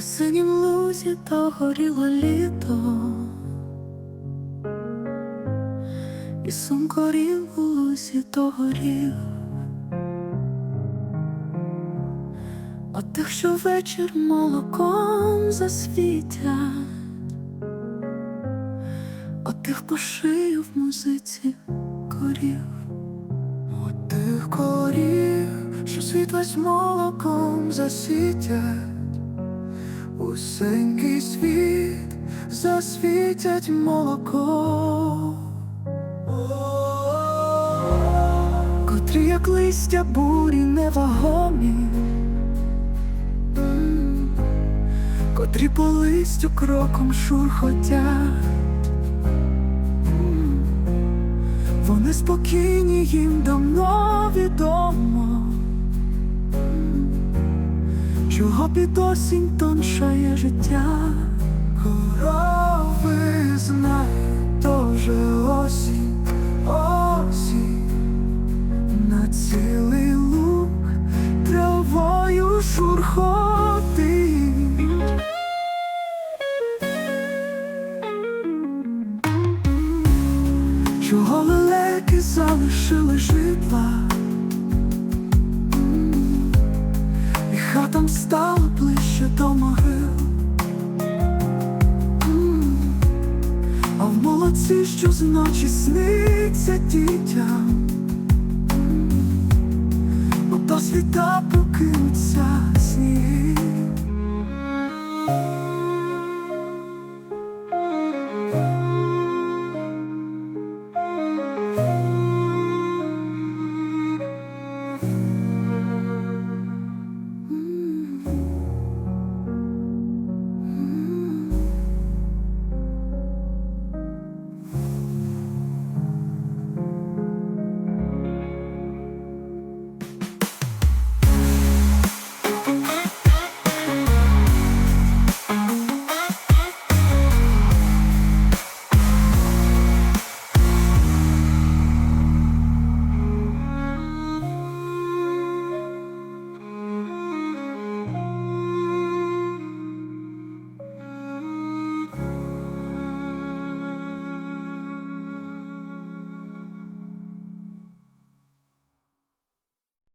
синім лузі то горіло літо, і сум корів у лузі то горів. От тих, що вечір молоком засвітять, от тих по шию в музиці корів, от тих корів, що світ весь молоком засвітять, усенький світ засвітять молоком. Котрі, як листя бурі невагомі, котрі по листю кроком шурхотять. Вони спокійні, їм давно відомо, чого під осінь тоншає життя. Корови знають, то вже осінь, осінь на цілий луг травою шурхотить. Чого лелеки залишили житла, і стала ближче до могил. А в молодці, що зночі сниться дітям. До світа